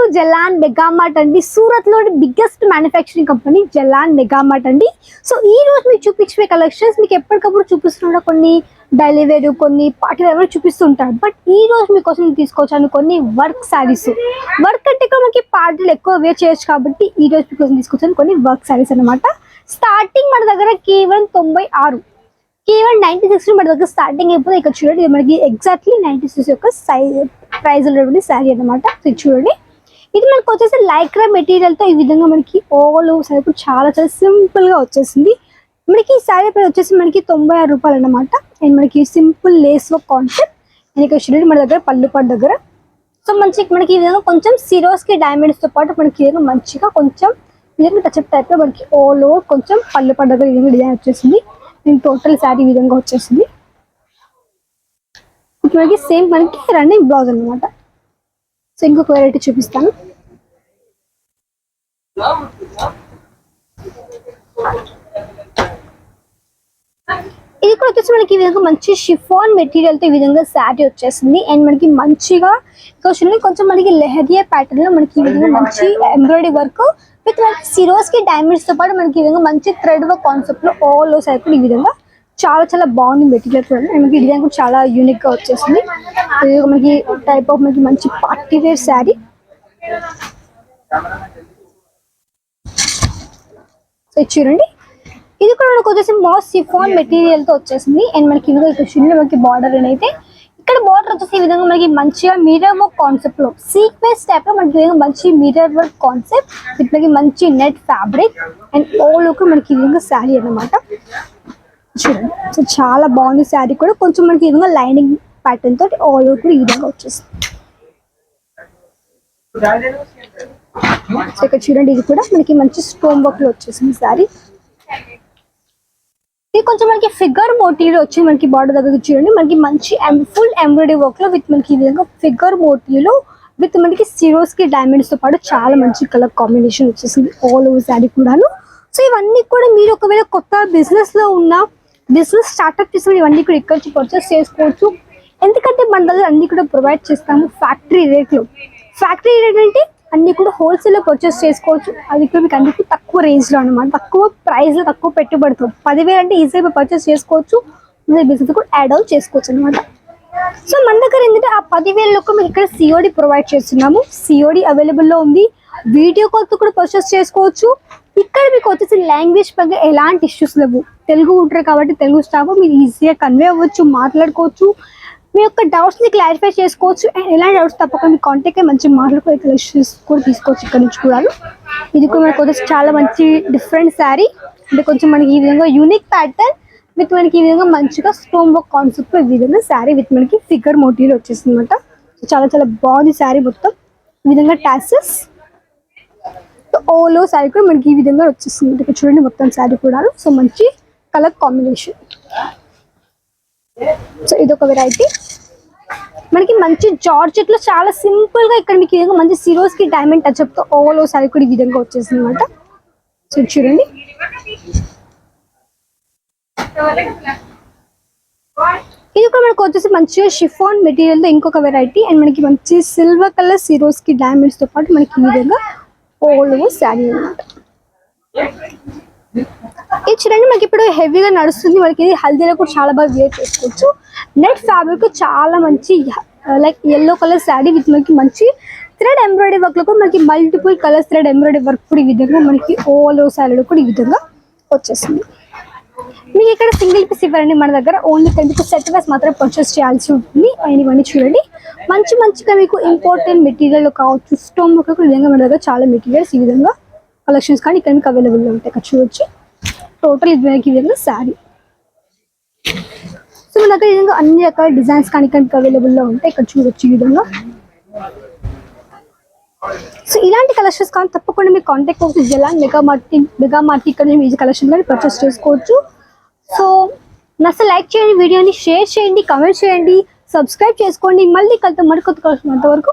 పేరు జలాన్ మెగామార్ట్ అండి. సూరత్లోని biggest manufacturing company Jalan Megamart అండి. సో ఈ రోజు మీకు చూపించే కలెక్షన్స్ మీకు ఎప్పటికప్పుడు చూపిస్తున్న కొన్ని డైలీ వేర్ కొన్ని పార్టీ వేర్ చూపిస్తుంటారు. బట్ ఈ రోజు మీకోసం తీసుకొచ్చాను కొన్ని వర్క్ శారీస్ వర్క్ అంటే మనకి పార్టీలు ఎక్కువ వేర్ చేయొచ్చు కాబట్టి ఈ రోజు మీకోసం తీసుకొచ్చాను కొన్ని వర్క్ శారీస్ అన్నమాట. స్టార్టింగ్ మన దగ్గర కేవలం తొంభై ఆరు. కేవలం నైన్టీ సిక్స్ మన దగ్గర స్టార్టింగ్ అయిపోతే ఇక్కడ చూడండి మనకి ఎగ్జాక్ట్లీ నైన్టీ సిక్స్ యొక్క సైజ్ ప్రైజ్ ఉన్నటువంటి శారీ అనమాట చూడండి. ఇది మనకు వచ్చేసి లైక్రా మెటీరియల్తో ఈ విధంగా మనకి ఓవల్ సైడ్ చాలా చాలా సింపుల్గా వచ్చేసింది. మనకి ఈ శారీ ప్రైస్ వచ్చేసి మనకి తొంభై ఆరు రూపాయలు అనమాట అండ్ మనకి simple lace work concept and ఇక్కడ మన దగ్గర పళ్ళుపాటు దగ్గర. సో మంచి మనకి ఈ విధంగా కొంచెం సిరోస్కి తో పాటు మనకి విధంగా మంచిగా కొంచెం విధంగా టచ్అప్ టైప్లో మనకి ఓల్ ఓవర్ కొంచెం పళ్ళుపాటు దగ్గర ఈ విధంగా డిజైన్ వచ్చేసింది. దీని టోటల్ శారీ విధంగా వచ్చేసింది. మనకి సేమ్ మనకి రన్నింగ్ బ్లౌజ్ అన్నమాట. సో ఇంకొక వెరైటీ చూపిస్తాను. ఇది కూడా వచ్చేసి మనకి ఈ విధంగా మంచి షిఫాన్ మెటీరియల్తో ఈ విధంగా శారీ వచ్చేసింది. అండ్ మనకి మంచిగా ఇక్కడ కొంచెం మనకి లెహరియా ప్యాటర్న్లో మనకి ఈ విధంగా మంచి ఎంబ్రాయిడరీ వర్క్ విత్ మనకి సిరోస్కి డైమండ్స్తో పాటు మనకి ఈ విధంగా మంచి థ్రెడ్ వర్క్ కాన్సెప్ట్లో ఆల్ ఓ సైడ్ ఈ విధంగా చాలా చాలా బాగుంది మెటీరియల్ కూడా. మనకి డిజైన్ కూడా చాలా యూనిక్గా వచ్చేసింది. ఇది మనకి టైప్ ఆఫ్ మనకి మంచి పార్టీ వేర్ శారీ చూడండి. ఇది కూడా మనకు వచ్చేసి మాస్ సిఫాన్ మెటీరియల్తో వచ్చేసింది. అండ్ మనకి ఇది ఇక్కడ మనకి బార్డర్ అయితే. ఇక్కడ బార్డర్ వచ్చేసి ఈ విధంగా మనకి మంచిగా మిర్రర్ వర్క్ కాన్సెప్ట్లో సీక్వెన్స్ టైప్లో మనకి మంచి మిర్రర్ వర్క్ కాన్సెప్ట్ విత్ మనకి మంచి net fabric and whole look మనకి ఈ విధంగా శారీ అన్నమాట. చూడండి. సో చాలా బాగుంది శారీ కూడా. కొంచెం మనకి ఈ విధంగా లైనింగ్ ప్యాటర్న్ తోటి ఆల్ ఓవర్ కూడా ఈ విధంగా వచ్చేసింది సో ఇక్కడ చూడండి ఇది కూడా మనకి మంచి స్టోన్ వర్క్లో వచ్చేసింది శారీ. ఇది కొంచెం మనకి ఫిగర్ మోటివ్ వచ్చి మనకి బార్డర్ దగ్గర చూడండి మనకి మంచి ఫుల్ ఎంబ్రాయిడరీ వర్క్లో విత్ మనకి ఈ విధంగా ఫిగర్ మోటివ్లో విత్ మనకి సిరోస్కి డైమండ్స్తో పాటు చాలా మంచి కలర్ కాంబినేషన్ వచ్చేసింది ఆల్ ఓవర్ శారీ కూడాను. సో ఇవన్నీ కూడా మీరు ఒకవేళ కొత్త బిజినెస్లో ఉన్న బిజినెస్ స్టార్ట్అప్ చేసిన ఇవన్నీ కూడా ఇక్కడ నుంచి పర్చేస్ చేసుకోవచ్చు. ఎందుకంటే మన దగ్గర అన్ని కూడా ప్రొవైడ్ చేస్తాము ఫ్యాక్టరీ రేట్లు ఫ్యాక్టరీ రేట్ అంటే అన్ని కూడా హోల్సేల్లో పర్చేస్ చేసుకోవచ్చు. అది కూడా మీకు అన్నిటికీ తక్కువ రేంజ్లో అనమాట తక్కువ ప్రైస్లో తక్కువ పెట్టుబడితో. పదివేలు అంటే ఈజీగా పర్చేస్ చేసుకోవచ్చు. బిజినెస్ కూడా యాడ్ అవుట్ చేసుకోవచ్చు అనమాట సో మన దగ్గర ఏంటంటే ఆ పదివేలకు మేము ఇక్కడ సిఓడి ప్రొవైడ్ చేస్తున్నాము. సిఓడి అవైలబుల్లో ఉంది. వీడియో కాల్తో కూడా పర్చేస్ చేసుకోవచ్చు. ఇక్కడ మీకు వచ్చేసి లాంగ్వేజ్ పరంగా ఎలాంటి ఇష్యూస్ లేవు. తెలుగు ఉంటారు కాబట్టి తెలుగు స్టాఫ్ మీరు ఈజీగా కన్వే అవ్వచ్చు మాట్లాడుకోవచ్చు. మీ యొక్క డౌట్స్ని క్లారిఫై చేసుకోవచ్చు. అండ్ ఎలాంటి డౌట్స్ తప్పకుండా మీ కాంటాక్ట్ మంచి మాట్లాడుకునే కలెక్షన్స్ కూడా తీసుకోవచ్చు ఇక్కడ నుంచి కూడా ఇది కూడా మనకు వచ్చేసి చాలా మంచి డిఫరెంట్ శారీ అంటే కొంచెం మనకి ఈ విధంగా యూనిక్ ప్యాటర్న్ విత్ మనకి ఈ విధంగా మంచిగా స్టోన్ వర్క్ కాన్సెప్ట్ ఈ విధంగా శారీ విత్ మనకి ఫిగర్ మోటీరియల్ వచ్చేసింది అనమాట చాలా చాలా బాగుంది శారీ మొత్తం. ఈ విధంగా టాసెస్ ఓలో శారీ కూడా మనకి ఈ విధంగా వచ్చేస్తుంది చూడండి మొత్తం శారీ కూడా సో మంచి కలర్ కాంబినేషన్. సో ఇదొక వెరైటీ మనకి మంచి జార్జెట్లో చాలా సింపుల్గా ఇక్కడ మీకు విధంగా మంచి సిరోస్కి డైమండ్ టచ్ అప్తో ఓలో శారీ కూడా ఈ విధంగా వచ్చేసింది అనమాట సో చూడండి. ఇది కూడా మనకు వచ్చేసి మంచిగా షిఫాన్ మెటీరియల్తో ఇంకొక వెరైటీ అండ్ మనకి మంచి సిల్వర్ కలర్ సిరోస్కి డైమండ్స్తో పాటు మనకి ఈ విధంగా ఓల్డ్ శారీ అనమాట ఇది చూడండి మనకి ఇప్పుడు హెవీగా నడుస్తుంది. మనకి ఇది హల్దీలో కూడా చాలా బాగా వేర్ చేసుకోవచ్చు. నెట్ ఫ్యాబ్రిక్ చాలా మంచి like yellow colour sari with మనకి మంచి థ్రెడ్ ఎంబ్రాయిడరీ వర్క్లో కూడా మనకి multiple colours thread embroidery work కూడా ఈ విధంగా మనకి ఓలో శారీలో కూడా ఈ విధంగా వచ్చేసింది. మీకు ఇక్కడ సింగిల్ పీస్ ఇవ్వరండి మన దగ్గర. Only ten piece set wise మాత్రం పర్చేస్ చేయాల్సి ఉంటుంది. అండ్ ఇవన్నీ చూడండి. మంచి మంచిగా మీకు ఇంపార్టెంట్ మెటీరియల్ కావచ్చు స్టోన్ వర్క్ విధంగా మన దగ్గర చాలా మెటీరియల్స్ ఈ విధంగా కలెక్షన్స్ కానీ ఇక్కడ మీకు అవైలబుల్లో ఉంటాయి. ఇక్కడ చూడొచ్చు టోటల్ ఇది మనకి విధంగా శారీ సో మన దగ్గర విధంగా అన్ని రకాల డిజైన్స్ కానీ ఇక్కడ మీకు అవైలబుల్లో ఉంటాయి. ఇక్కడ చూడొచ్చు ఈ విధంగా. సో ఇలాంటి కలెక్షన్స్ కానీ తప్పకుండా మీరు కాంటాక్ట్ అవుతుంది జిల్లా మెగా మార్టి మెగా ఇక్కడ నుంచి ఈజీ కలెక్షన్ కానీ పర్చేస్ చేసుకోవచ్చు. సో నచ్చ లైక్ చేయండి వీడియోని షేర్ చేయండి కమెంట్ చేయండి సబ్స్క్రైబ్ చేసుకోండి. మళ్ళీ కలిసి మరికొత్త కలెక్షన్ అంతవరకు